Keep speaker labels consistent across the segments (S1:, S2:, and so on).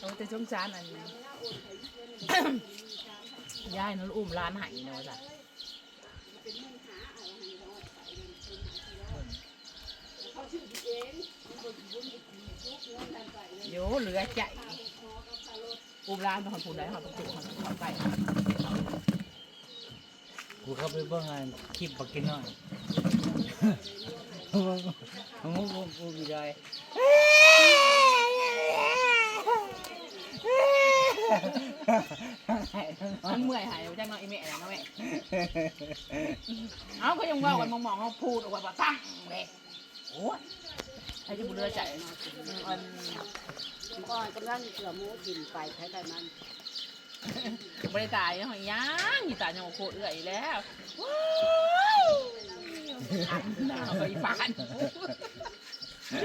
S1: เอาแต่สงสารอันนี้ ยายนั่นอุ้มร้านไห้เนาะจ้ะโยเหลือใจอุ้มร้านมาคนผู้ใดเขาต้องจุกเขาเขาไป
S2: กูเข้าไปเบิ่งงานคลิปปักกินหน่อยมึงมึงกูไม่ได้
S1: มั นเมื่อยหายจังเนาะอีแม่เนาะแม่เอาก็ยังว่ากันมองๆเขาพูดออกมาว่าตั้งเลยโอ้ยให้ที่บุเรือใจเนาะอัน
S3: ก่อนกำลังเสือหมูกินไปใช้ได้มัน
S1: บริตายเนาะยังมีตายังโคตรเอื่อยแล้วว้าวเอาไปฝาน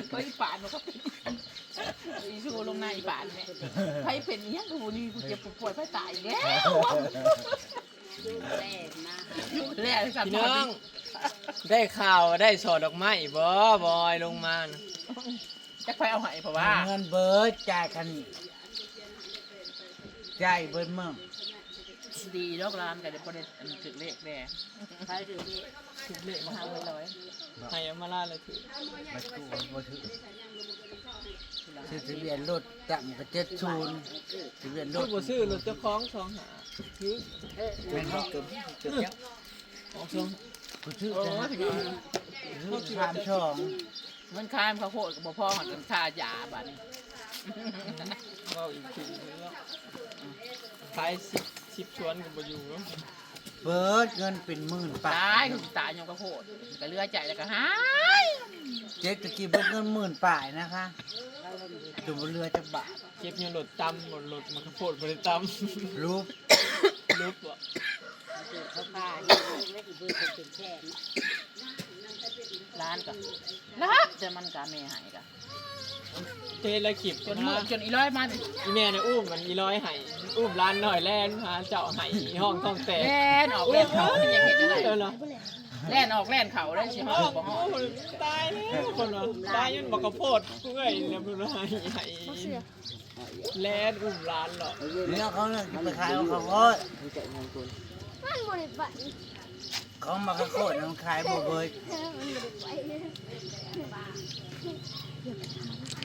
S1: ไปฝานมันก็เป็น อีชูลงในฝานเนี่ยไผเป็นอยังกูนี่กูเจ็บปวดไผตายแล้ว
S3: แล่มา
S1: อยู่แล้วสัตว์
S4: พี่น้อง ได้ข่าวได้สอดดอกไม้บ่บอยลงมานะ
S1: จะไปเอาให้เพราะว่า
S2: เงินเบิร์ดจ่ายคันนี้จ่ายเบิร์ดมั่ง
S1: ดีดอกรามกันเดี๋ยวประเด็นอันถึงเลขแน่
S3: ใช้ถือนี่
S1: ถึงเลขมาห้าร้อยร้อย
S4: ให้เอามาล่าเลยถือ
S2: มาตู้บ่ถือ ซื้อทะเบียนรถจำก็เจ็ดศูนย์ทะเบียนร
S4: ลู
S2: ถ
S4: กบ่ซื้อรถเจ้าของสองหาถือ
S3: เออ
S2: แม่นเขาเกิดเกิดแล้ว
S4: ออกสอง
S2: กูซื้อ
S1: โอ้
S2: แต่
S1: ย
S2: ซื้อสามช่อง
S1: มันค้ามเขาโคตรกับบ่พ่อหันกันค่ายาบัดนี้
S4: เอาอีกทีนึงแล้วขายสิบสิบชวนก็บ่อยู่แล้ว
S2: เบิร์ดเงินเป็นหมื่นบา
S1: ตาย
S2: ท
S1: คือตายยังก็โคตรก็เลือใจแล้วก็หาย
S2: เจ๊ตะกี้เบิร์ดเงินหมื่นป่ายนะคะจุ่มเรือจะบาท
S4: เก็บเงินรถตำบ่รถมันก็โพดบ่ได้ตำ
S2: รูป
S4: รูปบ่
S3: ถือเขาป้าอยู่ไม่ถือเบอร์คนเป็นแค่นะ
S1: ร้านก็นะแต่มันก็แม่หายก็
S4: เทละคลิป
S1: จ
S4: จ
S1: น
S4: น
S1: มื
S4: มา
S1: ดจนอีร้อยมา
S4: อีแม่เนี่ยอุ้มมันอีร้อยให้อุ้มร้านหน่อยแล่นหาเจ้าให้ห้องท้องแตก
S1: แล่นออกแล่นเขาที่ยังเห็นอะไร
S4: เออเหรอ
S1: แล่นออกแล่นเขาได้ใช่ไหม
S4: โอ้
S1: บ่ฮอด
S4: โหตายแล้วคนเหรอตายยันบอกกระโพดเพื่อยแล้วมันให้ให้แล่นอุ้มร้านเหรอ
S2: เนี่ยเขาเนี่ยไปขายของเขาก็
S5: มันบริบัติ
S2: เขามาข้าวโพดน้ำขายบ่เบิร์ด
S5: มัน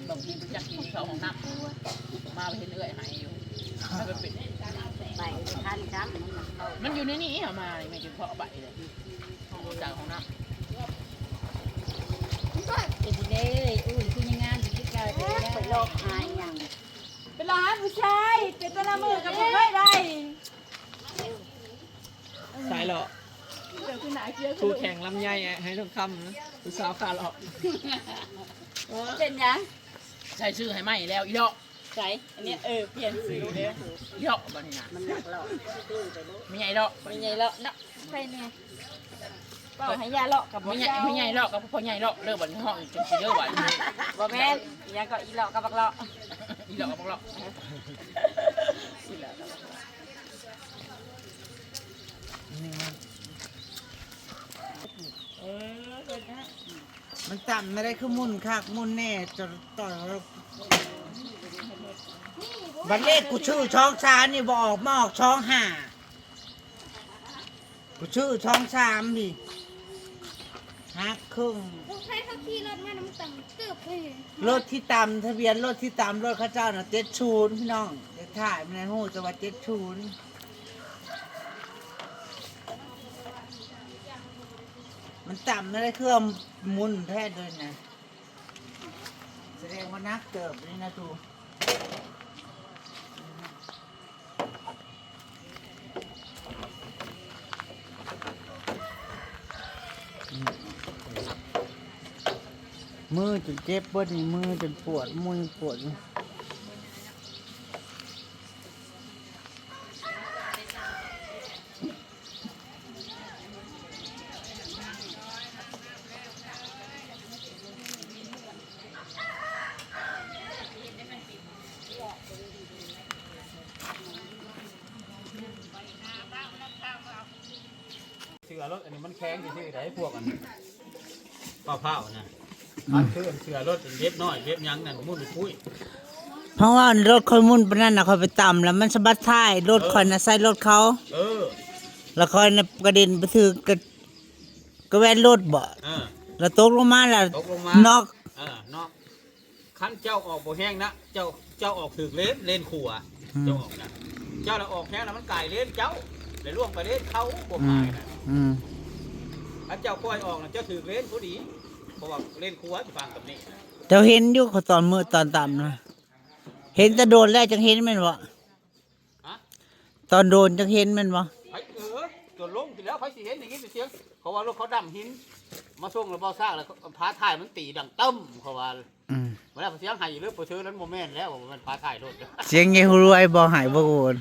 S5: บา
S1: งทีมันอยากกินเขาของน้ำมาไปเห็นเอื่อยหายอยู่ให้มันเป็น
S3: ไปทันช้ำมันมันเข้า
S1: มันอยู่ในนี้เอมาเลยไม่จุดเพาะใบเลยห้องจากของน้ำ
S3: เป็นเด้อุ้ยคุณยังงานอยู่ที่เก่าไปโลกหายยัง
S5: เป็นร้านผู้ชายเป็นตะละมือกับผมไม่ได้
S4: สายหรอ
S5: คู่
S4: แข่งลำไยให้ทองคำนะผู้สาวขาหรอก
S5: เป็นยัง
S1: ใช้ชื่อให้ไหมแล้วอีดอก
S5: ใส่อันนี้เออเปลี่ยนสีเลย
S1: อีดอกบ้านี่นะ
S3: มันหนักหรอกตื้อไปโลก
S1: ไม่ใหญ่ดอก
S5: เป็นไงเลาะเนาะใช่เนี่ยเปล่าให้ยาเลาะกับ
S1: ไม่ใหญ่ไม่ใหญ่ดอกกับพ่อใหญ่ดอกเลิกบันห้องจนสิเลิกบัน
S5: บ่แม่นยังก็อีเลาะกับบักเลาะ
S1: อีดอกกับพวกเรา
S2: นี่มัน
S5: เออเป็นนะ
S2: มันต่ำไม่ได้คือมุนคักมุนแน่จนต่อยเราบัดเลขกูชื่อช่องสามนี่บออกมาออกช่องห้ากูชื่อช่องสามดิฮักครึ่ง
S5: พวกใครเขาขี่รถมาน้ำต่ำเกือบเลย
S2: รถที่ต่ำทะเบียนรถที่ต่ำรถเข้าเจ้าน่ะเจ็ดชูนพี่น้องเด็กถ่ายมันในหูจังหวัดเจ็ดชูน มันต่ำไม่ได้เครื่องมุนแท้เลยนะ แสดงว่านักเติบนี่นะตูมือจนเจ็บเบิดนี่มือจนปวดมือปวดอยู่
S6: เสือรถอันนี้มัน แข็งจริงๆแต่ให้พวกอันปลาเผานะอันคืออันเสือรถอันเล็บน้อยเล็บหยังนั่นมุ่นปุ้ย
S2: เพราะว่ารถคอยมุ่นปานนั้นน่ะคอยไปต่ำแล้วมันสะบัดท้ายรถคอยน่ะใส่รถเขา
S6: เออ
S2: แล้วคอยน่ะกระเด็นไปถือกระกระแวนรถบ่
S6: เออ
S2: แล้วตกลงมาแล้ว
S6: ตกลงมา
S2: นอก
S6: เออเนาะคันเจ้าออกบ่แห้งนะเจ้าเจ้าออกถึกเลนเลนขัวเจ้าออกนะเจ้าน่ะออกแห้งแล้วมันไก่เลนเจ้าเลยล่วงไปเลนเขาบ่
S2: อื
S6: หามยนะ
S2: อืม
S6: ถ้าเจ้าปล่อยออกนะเจ้าถึกเลนผู้ดีเพราะว่าเลนขัวจะฟังกับนี่นะ
S2: เจ้าเห็นอยู่เขาตอนมือตอนต่ำนะเห็นแต่โดนแล้วจังเห็นแมันบ่
S6: ฮะ
S2: ตอนโดนจังเห็นแมันบ่
S6: ไอ้เออตัวลงไปแล้วไผสิเห็นอย่างนี้เสียงเขาว่ารถเขาดำหิน มาส่งแล้วบ่ซากแล้วพาถ่ายมันตีดังตึ้มเขาว่า
S2: อืม
S6: เวลาเสียงไห้หรือบ่เชื่อนั้นบ่แม่นแล้วว่ามันพาถ่ายรถเด้อ
S2: เสียงยายรวยบ่หายบ่โกน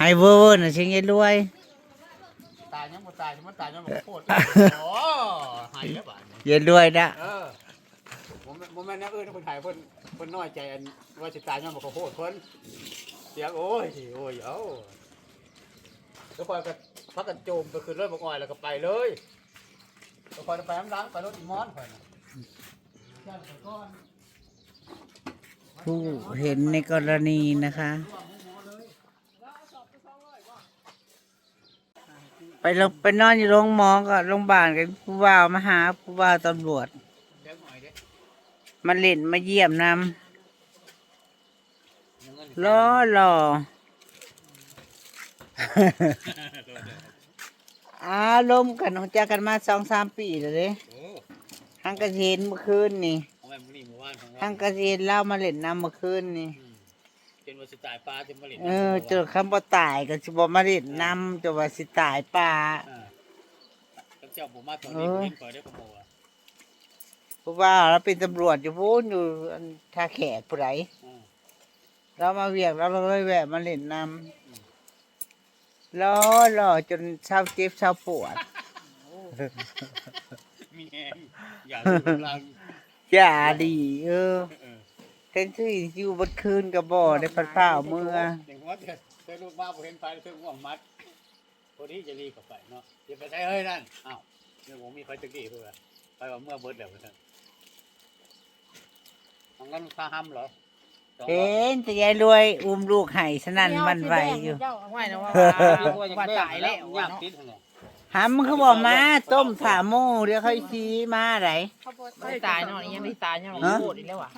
S2: หายเวอร์เวอร์น่ะเสียงยายรวย
S6: ตายยังบ่ตายมันตายยังบ่โคตรโอ้ไห้แล้วบาดนี้
S2: ยายรวยนะ
S6: เออผมผมแม่นแนวอื่นเพิ่นถ่ายเพิ่นเพิ่นน้อยใจอันว่าสิตายยังบ่โคตรเพิ่นเสียงโอ้ยโอ้ยเอ้าแล้วคอยก็พักกันโจมไปขึ้นรถบ่อ้อยแล้วก็ไปเลยแล้วคอยจะไปน้ำล้างไปรถอีมอนข่อยน่ะย่านไปก่อน
S2: ผู้เห็นในกรณีนะคะ ไปลงไปนอนอยู่โรงหมอก็โรงพยาบาลกันผู้ว่ามาหาผู้ว่าตำรวจ
S6: เดี๋ยวหน่อยเด้
S2: มาเล่นมาเยี่ยมน
S6: เดี๋ยวเงินำ
S2: รอรออารมณ์กันของจากกันมาสองสามปีแล้วเด้
S6: โอ้
S2: ทั้งกระเทนเมื่อคืนนี่
S6: เอาไว้มื้อนี้มื้อวานของ
S2: ทั้
S6: เรา
S2: งกระเทนเล่ามาเล่นน้ำเมื่อคืนนี่
S6: จนว่าสิตายปลาจนมาเล่น
S2: เออเจอคำว่าตายก็สิบ่มาเล่นน้ำจะว่าสิตายป่า
S6: อ่าแล้วเจ้าบ่มาตอนนี้
S2: เออ
S6: เห็นข่อยได้ขโมยอะ
S2: เพราะว่าเราเป็นตำรวจอยู่พูนอยู่อันท่าแขกผู้ใด
S6: อืม
S2: เรามาเวียกเราเลยแวะมาเล่นน้ำรอรอจนเช้าเจ็บเช้าปวด
S6: มีแหงอย่าดูกำลัง
S2: อย่าดีเออ
S6: เออ
S2: เต้นที่อยู่บนคืนกับบ่อได้พัดเปล่าเมื่อ
S6: อย่างว่าเธอเธอลูกบ้าบ่เห็นไฟเธอง่วงมัดพอดีจะรีบเข้าไปเนาะอย่าไปใช้เฮ้ยนั่นอ้าวเดี๋ยวผมมีไฟตะกี้เพื่อไปว่าเมื่อเบิดแล้วเพิ่นมันงั้นค่าห้ำเหรอสองร้อย
S2: เห็นแต่ยายรวยอุ้มลูกไห้สนั่นหวันไหวอยู่
S1: ไหวนะว่าว่าตายแล้ว
S6: ยา
S1: อะ
S6: ก
S1: เนาะ
S6: ติดหั่นแหละ
S2: หำมันเขาบอกมาต้มขาหมูเดี๋ยวเขาซีมาไหน
S1: ไม่ได้ตายเนาะยังไม่ได้ตายยังโคตรอีกแล้วอะ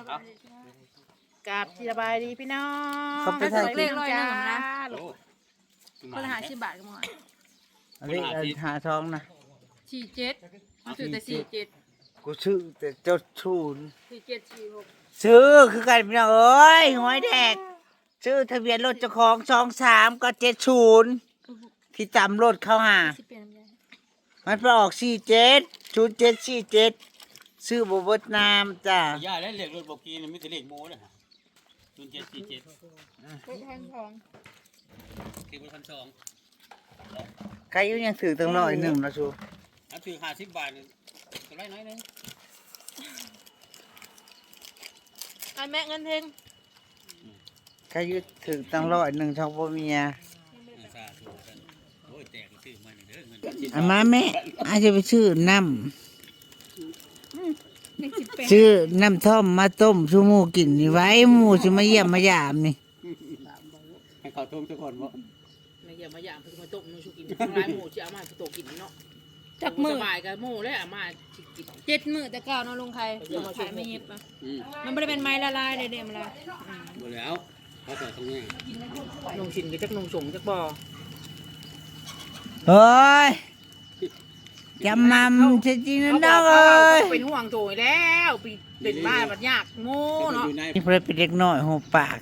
S1: กราบสบายดีพี่น้อง
S2: เขาไปทาง
S5: เลขร้อยหนึ่งนะ
S6: โอ้
S5: คนละหาสิบบาทก็หมด
S2: อันนี้อันหาทองนะ
S5: สี่เจ็ดซื้อแต่สี่เจ็ด
S2: กูชื่อแต่เจ้าชูน
S5: สี่เจ็ดสี่หก
S2: ซื้อคือกันพี่น้องเอ้ยหวยแดกซื้อทะเบียนรถเจ้าของสองสามก็เจ็ดศูนย์ที่จำรถเข้าหา
S5: สิเป็นยังไง
S2: มันไปออกสี่เจ็ดศูนย์เจ็ดสี่เจ็ดซื้อบเวดนามจ้า
S6: ย่าได้เลขรถบอกกีนี่มีแต่เลขโม้เลยฮะ ศูนย์เจ็ดสี่เจ็ด
S5: เลขทางทอง
S6: ที่บนพันสอง
S2: ใครอยุ่ยังถือตั้งน้อยหนึ่งนะชู
S6: อันถือห้าสิบบาทนี่ก็ได้น้อยหนึง
S5: อันแม่เงินเพง
S2: ใครอยุ่ถือตั้งร้อยหนึ่งช่องพ่อเมีย
S6: สาธุกันโอ้ยแตกก็ซื้อมานี่เด้อเงิน
S2: อามาแม่อาจจะไปซื้อน้
S5: เลขสิบแปดำ
S2: ซื้อน้ำท่อมมาต้มชูหมูกินนี่ไว้หมูจะมาเยี่ยมมายามนี่
S6: ให้เขาทุ่มทุกคนบ่
S1: ในเยี่ยมมาอย่างเพิ่งมาตกมือชูกินทั้งหลายหมูจะเอามาตกกินเนาะ
S5: จักมือ
S1: สบายกับหมูแล้วเอามากิน
S5: เจ็ดมือแต่เก่าเนาะลุงใครขายไม่เย็บปะ
S6: อืม
S5: มันไม่ได้เป็นไม้ละลายเลยเดี๋ยวมันละ
S6: บ่แล้วเขาใส่ตรงนี้
S1: นงชินกับจักนงสงจักบ่อ
S2: เฮ้ย จำมัมจริงๆนะน้องเอ้ย
S1: เป็นห่วงโถยแล้วปีเป็นบ้าบัดยากโง่เนาะ
S6: อยู่ใน
S2: นี่เพื่อเป็นเด็กน้อยหัวปาก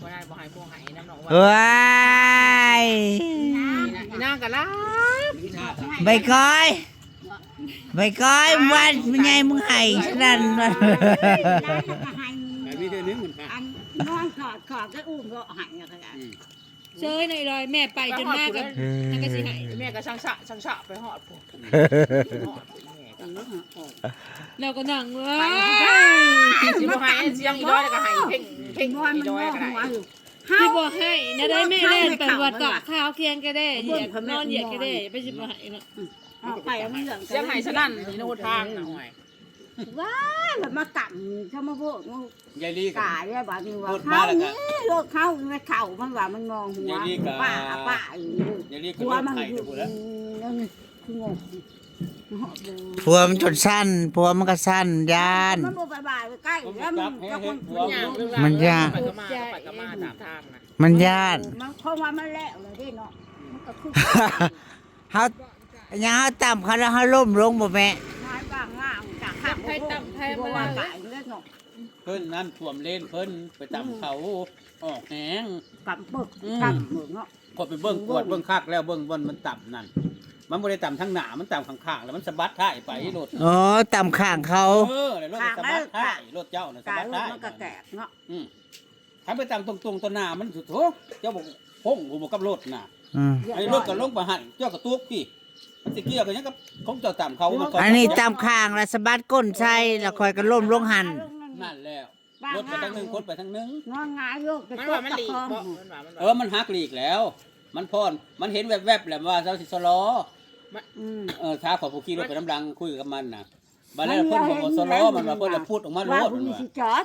S1: บ่ได้บ่ให้พวกให้น้ำหนองว่า
S2: เฮ้ย
S1: อีนางก็ลา
S2: ใบก้อยใบก้อยวันเป็นไงมึงไห้ฉะนั้นวะ
S6: ไอ้มีเท่านึงเหมือนกัน
S3: อันนอนกอดกอดก็อุ้มก็หายอะค่ะ
S6: อืม
S5: เชยหน่อยลอยแม่ไปจนมากกันนั่นก็สิหาย
S1: แม่ก็ช่างสะช่างสะไปหอดพวกหอดแม่ก็
S5: เราก็นั่งเว้
S1: ไป
S5: ย
S1: สิบ่ให้เสียงอีด้อยแล้วก็ให้เพ่งเพ่ง
S3: นอน
S1: อี
S3: มัน
S1: ด้
S3: ง
S1: อย
S3: อ
S1: ก็ได้
S3: หัวอยู่
S5: พี่บอกให้นะได้แม่เล่นไปวัดเกาะข้าวเคียงก็ได้เหยียดนอนเหยียดก็ได้ไปสิบ่ให้เนาะ
S3: ออกไปแล้วมันเหลือง
S1: เสียงให้สนั่นนี่โนทางน่ะห่วย
S3: ว้ายแบบมากำเขามาโบกมัน
S6: ยายลีกับ
S3: กายเนี่ยบาดนี้ว่า
S6: พูด
S3: เขา
S6: มาแล้วก็
S3: นี่โลกเขาไม่เข่ามันว่ามันมองหัว
S6: อย่างนี้ก็
S3: ป้าป้าอยู่
S6: ยายลีกับ
S3: หัว
S6: รถ
S3: มัน
S6: ไถ
S3: อยู่
S6: ไปแล้ว
S3: นั่นนี่คืองงเหาะดู
S2: ผัวมันจนสั้นผัวมันก็สั้นยาน
S3: มันบ่ไปบ่ายไปใกล้แล้วมันก็คน
S1: มันยากเรื่องราว
S2: มันยาก
S1: ไปก็มาไปก็มาตามทางนะ
S2: มันยาน
S3: มันเพราะว่ามันแล้วเลยเด้เนาะมันก็คือ
S2: เฮายังเฮาต่ำเขาแล้วเฮาล้มลงบ่แม่
S3: นายบางง่าง จากข้างบ่ว่าบ่ายเลยเนาะ
S6: เพิ่นนั่นท่วมเลนเพิ่นไปตำเขาออกแหง
S3: กำปึก
S6: อืม
S3: กำปึกเนาะ
S6: ก็ไปเบิ่งกวดเบิ่งคักแล้วเบิ่งบนมันต่ำนั่น มันบ่ได้ต่ำทั้งหน้ามันต่ำข้างๆแล้วมันสะบัดท้ายไปรถ
S2: อ๋อต่ำข้างเขา
S6: เออแล้วรถมันสะบัดท้ายรถเจ้าน่ะสะ
S3: กาย
S6: บัด
S3: รถ
S6: ท้าย
S3: มันก็แตกเนาะ
S6: อืมถ้าไปต่ำตรงๆตัวหน้ามันสุดโถเจ้าบอกพงหูบ่กับรถน่ะ
S2: อืม
S6: ไอ้รถก็ลงไปหันเจ้าก็ตุกพี่มัน สิเกี่ยวกันหยังกับของเจ้าต่ำเขามันก็
S2: อันนี้ต่ำข้างแล้วสะบัดก้นใส่แล้วคอยก็ล้มลงหัน
S6: นั่นแล้วรถไปทางหนึงคนไปทางหนึง
S3: นอนหงายโยกไป
S1: มัน
S3: ต
S1: ว่ากมัน
S3: ตะ
S1: หลีก
S3: คอง
S1: บ่มันว่ามัน
S6: เอ
S1: ว่า
S6: อมันหักหลีกแล้ว มันพอนมันเห็นแวบๆแหละว่าเจ้าสิสลอ
S3: อืม
S6: เออท้าขอผู้ขี่รถไปน้ำดังคุยกับมันน่ะบัดนั้นเพิ่นบอกว่าสลอมันว่าเพิ่นละพูดออกมาโล
S3: ว่า
S6: ด
S3: คุ
S6: มัน
S3: ณ
S6: ว่า
S3: สิจอด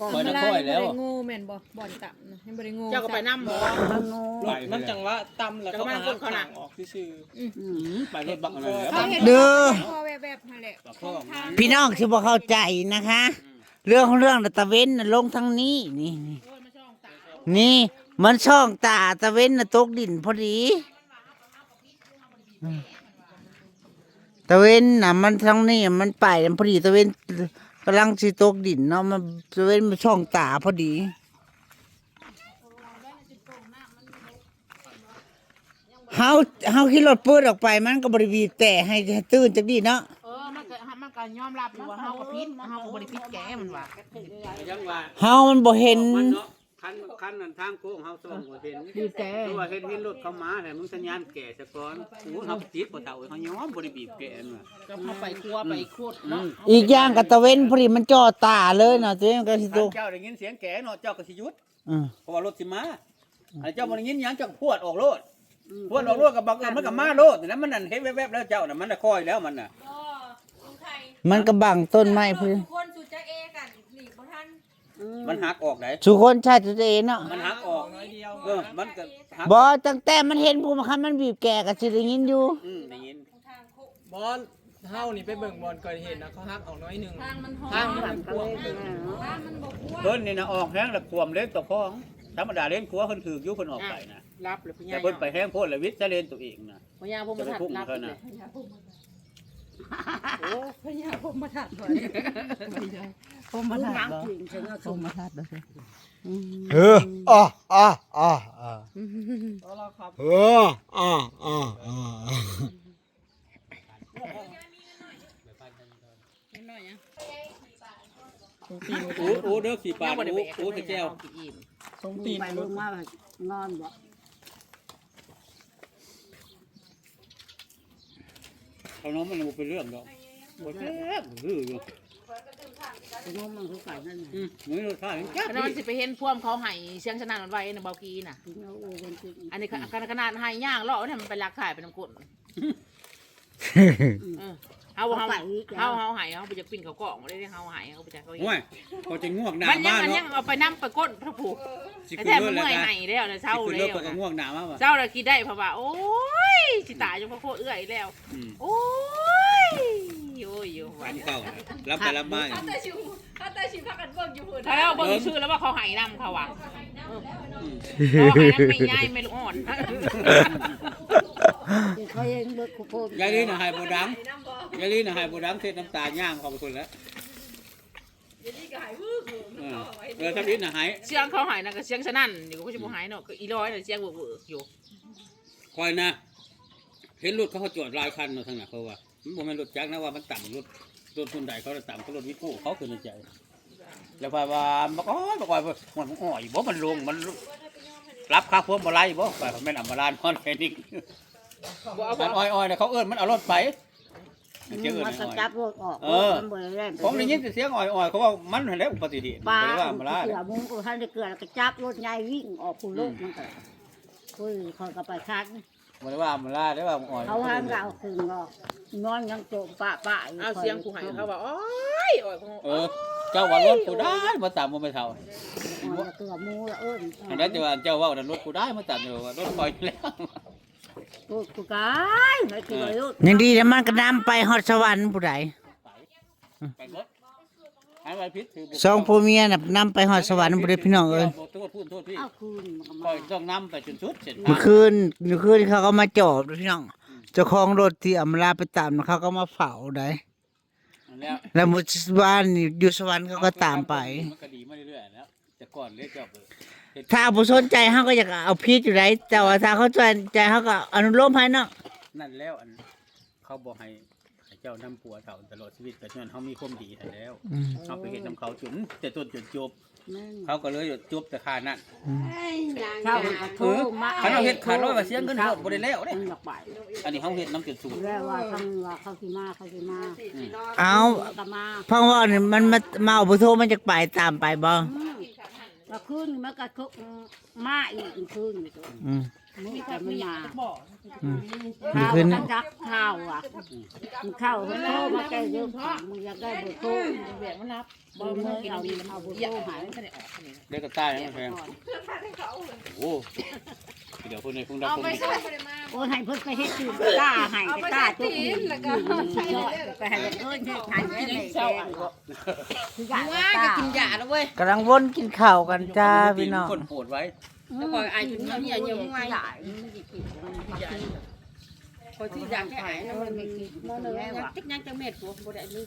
S3: ก่อน
S6: คอย
S5: เว
S6: นะ
S5: ลา
S6: ค่อย
S5: บ่
S6: แล้ว
S5: ได้โง่แม่นบ่บ่อนต่ำนะให้บ่ได้โง่
S1: เจ้าก็ไปนั่บ่
S3: มันโง่
S4: รถมันจังว่าตำแล้ว
S1: ก็
S4: เขา
S1: มา
S4: มา
S1: คนเขาน่ะ
S4: ออกซื่อ
S3: อืม
S6: อืมไปรถบักอะไรแล้ว
S5: เขาเห็น
S2: เด้อ
S5: พอแวบๆนั่นแหละ
S6: บักพ่อของมัน
S2: พี่น้องที่บ่เข้าใจนะคะ เรื่องของเรื่องน่ะตะเว้นน่ะลงทางนี้นี่นี่นี่ มันช่องตาตะเว้นน่ะตกดินพอดีอืมตะเว้นน่ะมันทางนี้มันไปแล้วพอดีตะเว้น กำลังสิตกดินเนาะมันตะเว้นมันช่องตาพอดี เฮาเฮาขี่รถเปิดออกไปมันก็บริบีบแต่ให้ให้ตื่นจักดีเนาะ
S1: เออมันก็มันก็ยอมรับอยู่ว่าเฮาก็ผิดเฮาก็บ่ได้ผิดแกมันว่า
S6: ยังว่า
S2: เฮามันบ่เห็น
S6: มันเนาะ คันคันนั่นทางโค้งเฮาส่องบ่เห็น
S3: ดีแก
S6: เพราะว่าเห็นเห็นรถเข้ามาแต่มึงสัญญาณแก่ซะก่อนโอ้เฮาติดบ่เท่าเฮาย้อมบ่ได้บีบแก่น่ะ
S1: ก็เฮาไปครัวไปโคตรเนาะ
S2: อีกอย่างกับตะเว้นพอดีมันจ่อตาเลยเนาะตัวเองก็สิตก
S6: เจ้าได้ยินเสียงแก่เนาะเจ้าก็สิหยุด
S2: อืม
S6: เพราะว่ารถสิมาอันเจ้าบ่ได้ยินหยังเจ้าก็พวดออกโลดพวดออกโลดก็บังเอิญมันก็มาโลดนั่นมันนั่นเห็นแวบๆแล้วเจ้าน่ะมันน่ะคอยแล้วมันน่ะ
S2: มันก็บังต้นไม้เพิ่น
S5: คนสุจะเอกันหลีกบ่ทัน
S6: มันหักออกได้
S2: ทุกคนใช่ตัวเองเนาะ
S6: มันหักออก
S4: น้อยเดียว
S6: เออมันก็หัก
S2: บ่ตั้งแต่มันเห็นผู้มาคันมันบีบแก่ก็สิได้ยินอยู่
S6: อืมได้ยิน
S4: บอลเฮานี่ไปเบิ่งบอลก่อนเห็นนะเขาฮักออกน้อยหนึง
S5: ทางมันหอ
S4: ทาง
S5: ม
S4: มันเป็นพวก
S5: ทางมันบ่กว้าง
S6: เพิ่นนี่น่ะออกแฮงแล้วควมเล่นตัวของธรรมดาเล่นครัวเพิ่นถืออยู่เพิ่นออกไปนะ
S1: รับเลยพี่
S6: แต่
S1: ยา
S6: เพิ่นไปแห้งโพดแล้ววิทย์จะเล่นตัวเองนะ
S1: พี่ยาผมมาทัดรับเลย
S5: โอ้พญาผมมาถัดบ่
S2: ผมมาทั
S3: น้ำ
S2: ด
S3: กินฉันก็
S2: ผ
S3: ส่ง
S2: มมาทัด
S3: อืม
S2: เอออะอะอะอะ
S4: เราครับ
S2: เอออะอะอะ
S6: โอ้โอ้เด้อขี่ปาโอ้โอ้ตะแก้ว
S3: ส่งไปลงมาแบบนอนบ่
S6: ขาน้องมันบ่เป็นเรื่องดอกบ่แซ่บฮืออยู่
S3: สมมติมันคือไก่นั่นน่ะ
S6: อืมมื้อรสชาติจัก
S1: แล้วมันสิไปเห็นพวมเขาให้เสียงชนะมันไว้ในเบากีน่ะ
S3: กินเอาโอ้กันกิน
S1: อันนี้ขนาดขนาดให้ย่างเลาะเนี่ยมันไปลักขายเป็นน้ำกดเฮาเฮาเฮาเฮาหายเฮาไปจะปิ้งเขากล่องได้เฮาหายเฮาไปจากเขา
S6: โอ้ยพอจะง่วงหน้า
S1: มันยัง
S6: มา
S1: มันยัง
S6: เนาะ
S1: เอาไปนั่งไปก้นพระผูก
S6: สิ
S1: แต่
S6: ขึ้
S1: แท้
S6: นร
S1: มั
S6: ถ
S1: น
S6: แล้ว
S1: เมื่อย
S6: กัน
S1: ให้แล้วนะเช้า
S6: สิขึ้น
S1: แล้
S6: รถ
S1: ว
S6: ก็ง่วงหน้ามาว่ะ
S1: เช้าเราคิดได้เพราะว่าโอ้ยสิตายจนพระโคตรเอื้อยแล้ว
S6: อืม
S1: โอ้ยโอ้ยอยู่ห
S6: วั
S1: วาน
S6: นเก่ารับไปรับมาอยู่
S5: แต่ชิวถ้าแต่ชิวพักกันเบิ่งอยู่พุ่น
S1: ถ้าเราเบิ่งชื่อแล้วว่าเขาใหายนำเขาว่ะ
S6: อืม
S1: เขาใหายนำไม่ง่ายไม่รู้อ่อน
S3: เขาเองเบิกโคตร
S6: ยายลีน่ะให้บ่ดังยายลีน่ะให้บ่ดังเฮ็ดน้ำตาย่างเข้าไปคนแล้วเออเออทับลิ้นน่ะให้
S1: เสียงเขาใหายนะก็เสียงฉะนั่นอยู่ก็จะบ่ใหายเนาะก็อีร้อยน่ะเสียงเวอร์ๆอยู่
S6: คอยนะเห็นรถเขาเขาจอดหลายคันเนาะทางน่ะเขาว่ามันบ่แม่นรถจักรนะว่ามันต่ำรถรถคนใดเขาจะต่ำเขารถวิโก้เขาคือในใจ แล้วพาว่าบอกอ๋อบอกว่ามันอ๋อยบ่มันลงมันรับค่าพวงมาลัยบ่ไปแม่นอัมบาลานพอนแค่นี้
S1: บ่เอา
S6: มั
S1: บ่
S6: นอ้อยๆน่ะเขาเอิ้นมันเอารถไปเจ้าเอิ้น
S3: มัน
S6: อ้
S3: ก็
S6: อย
S3: จับรถออกมันบ่ได้แล่น
S6: ผมได้ยินแต่เสียงอ้อยๆเขาว่ามันนั่นแหละอุบัติเหตุ
S3: ปลา
S6: บ่ได้ว่าอัมบาลาน
S3: เสือมุ้งก็ท่านได้เกลือแล้วก็จับรถใหญ่วิ่งออกผู้โลกมันก็คุยคอยกับไปคัน
S6: บ่ได้ว่ามันล่าได้ว่ามันอ่อย
S3: เขาห้ามเราคืนงอกนอนยังโจมปะปะ
S1: เอาเสียงกูให้เขาว่าโอ้ยโอ้ย
S6: เออ เจ้าว่ารถกูได้มาตามบ่ไม่เท่า
S3: เกลือมูละเอิ้น
S6: อันนั้นจะว่าเจ้าว่ารถกูได้มาตามเด้อว่ารถคอยแล้ว
S3: กูกูกายไม่คือว่าลูก
S2: ยังดีนะมันก็นำไปฮอดสวรรค์ผู้ใด
S6: ไปเบิดอันว่าผิดถือ
S2: สองผัวเมียน่ะนำไปฮอดสวรรค์บ่ได้พี่น้องเอ้ย
S6: โทษพูดโทษพี่
S3: เอาคืนมัน
S6: ค
S3: ก็
S6: อย
S3: มา
S6: ต้องนำไปจนสุดเสร็จ
S2: เมื่อคืนเมื่อคืนเขาก็มาจอบพี่น้องเจ้าของรถที่อำลาไปตามน่ะเขาก็มาเฝ้าได้
S6: แล้ว
S2: แล้วหมุบ้านนี่อยู่สวรรค์เขาก็ตามไป
S6: มันก็ดีมาเรื่อยๆแล้วแต่ก่อนเลยเจ้าเบิด
S2: ถ้าผู้สนใจเขาก็อยากเอาพีชอยู่ไรแต่ว่าถ้าเขาสนใจเขาก็อนุโลมให้เนาะ
S6: นั่นแล้วอันเขาบอกให้ให้เจ้านำปัวเฒ่าตลอดชีวิตก็ย้อนเขามีความดีนั่นแล้ว
S2: อืม
S6: เขาไปเห็นนำเขาจนแต่ต้นจนจบ
S3: แม่ง
S6: เขาก็เลยจบแต่ค่านั้น
S3: เข้ามันก็โทรมา
S6: คันเอาเฮ็ดขาดร้อยว่าเสียเงินโทษบ่ได้แล้วเด้
S3: มันอยากไป
S6: อันนี้เขาเฮ็ดน้ำจนสูง
S3: แล้วว่าทำว่าเขาสิมาเขาสิมา
S2: เอา
S3: ก็มา
S2: เพังว่าเนี่ยมันมามาเอาไปโทรมันจะไปตามไปบ่
S3: ก็คืนมันก็คุกมาอีกคืนนี่ตัว
S2: อืม
S3: มึงแต่มันมา
S2: อืม
S3: ข้าว
S2: คืน
S3: มันจักข้าวอะมันเข้ามันโทรมาแก้เยอะมึงอยากได้เบอร์โทร
S1: เบียดมันรับ
S3: บอร์มือเอาเอาเบอร์โทรหาย
S1: ได้ออกนี่
S6: เด็กก็ตายแล้วมันแพงโอ้เดี๋ยวคนในพุ่งดับพุ่ง
S3: โอ้ให้เพิ่นไปเฮ็ดจืดกล้าให้ไปกล้าจุกนี่ไปให้เพิ่นเฮ็ดให้แม่แม่แกงคือยา
S1: ว่าก็กินยาแล้วเว้ย
S2: กำลังวนกินข้าวกันจ้าพี่น้อง
S6: คนโหดไว้
S3: แล้วก็ไอ้จุดนี้เนี่ยยังไงมันสิกินมันสิกิน
S1: พอที่ยาแค่ไหน
S3: แล้วมันสิกินมันเลยว่า
S1: ติ๊กยังจะเม็ดกูบ่ได้ลืม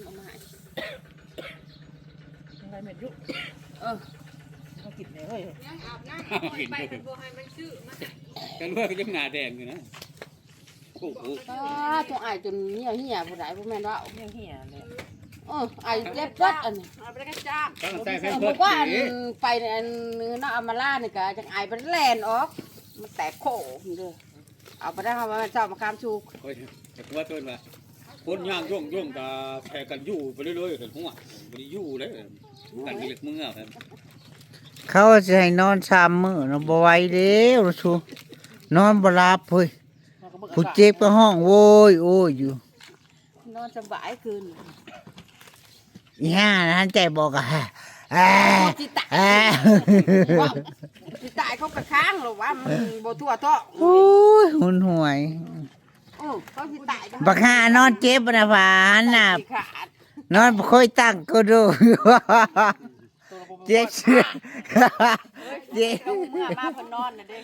S1: เอามาให้อะไรเม็ดยุเออมากินเลยเฮ้ย
S6: กินด้วยกันว่าก็ยังหน้าแดงอยู่นะโอ้โห
S7: ตัวไอจนเหี่ยวเหี่ยผู้ใดผู้แม่นว่า
S1: เฮี้ยเฮี้ยเนี่ย
S7: เออไอเล็บเล็บอันนี้
S1: เอาไปกระจ้า
S6: ตั้งใจ
S7: เอ
S6: ให้
S7: อ
S6: เบิ
S7: บอ
S6: ด
S7: กว่าอัน
S6: สิ
S7: ไปอันเนื้อน้าอามาล่านี่ก็จังไอเป็นแลนออก มันแตกโขมเด้อเอาไปได้ค่ะว่าเจ้ามาคามชูก
S6: โอ้ยแต่ว่าต้นว่าคนย่างย่องย่องตาแพ้กันอยู่ไปเรื่อยๆกันหัวบ่ได้อยู่เลยกันมีเล็กมือครับ
S2: เขาจะให้นอนสามมื้อเนาะบ่ไหวแล้วชูนอนบ่หลับเฮ้ยผู้เจ็บก็ห้องโว้ยโอ้ยอยู่
S7: นอนสบายคืน
S2: อีห่านะหันใจบอกอะฮะแอะ
S7: จิตาย
S2: แอะ
S7: ว่าจิตายเขากระค้างหรอว่ามันบ่ทั่วท้อ
S2: โอ้ยหุนหวย
S7: เออเขาจิตาย
S2: บักห่านอนเจ็บนะพาหันน่ะ
S7: สิขาด
S2: นอนบ่ค่อยตั้งก็ดูเจ๊เชื่อเจ๊
S7: เอาเมื่อมาเพนนอนน่ะเด้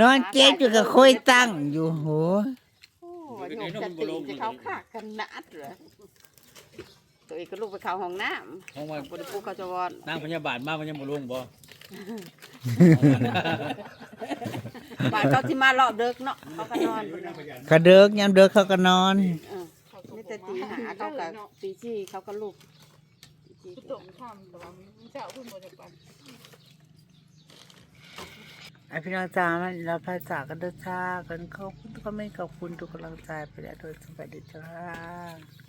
S2: นอนเจ๊อยู่ก็ค่อยตั้งอยู่โห
S7: โอ้ยโยมจะตีจะเขาขากกันนัดเหรอ ตัวเองก็ลูกไปเข้าห้องน้ำ
S6: ห้องว่า
S7: บริปูเขาจะวอน
S6: นางพยาบาลมามันยังบ่ลงบ่
S7: บ้านเขาที่มารอบเดึกเนาะเขาก็นอนอยู่เนาะ
S2: กระเดิกยามเดิกเขาก็นอน
S7: เออนี่แต่ตีหาเขากับตีชี่เขาก็ลูกตีชี่
S1: ตกข้ามแต่ว่ามันเจ้าขึ้นบ่ได้ปัน
S2: ไอพี่น้องจ้ามันเราภาษากันเด้อจ้ากันขอบคุณทุกคอมเมนต์ขอบคุณทุกกำลังใจไปแล้วโดยสวัสดีจ้า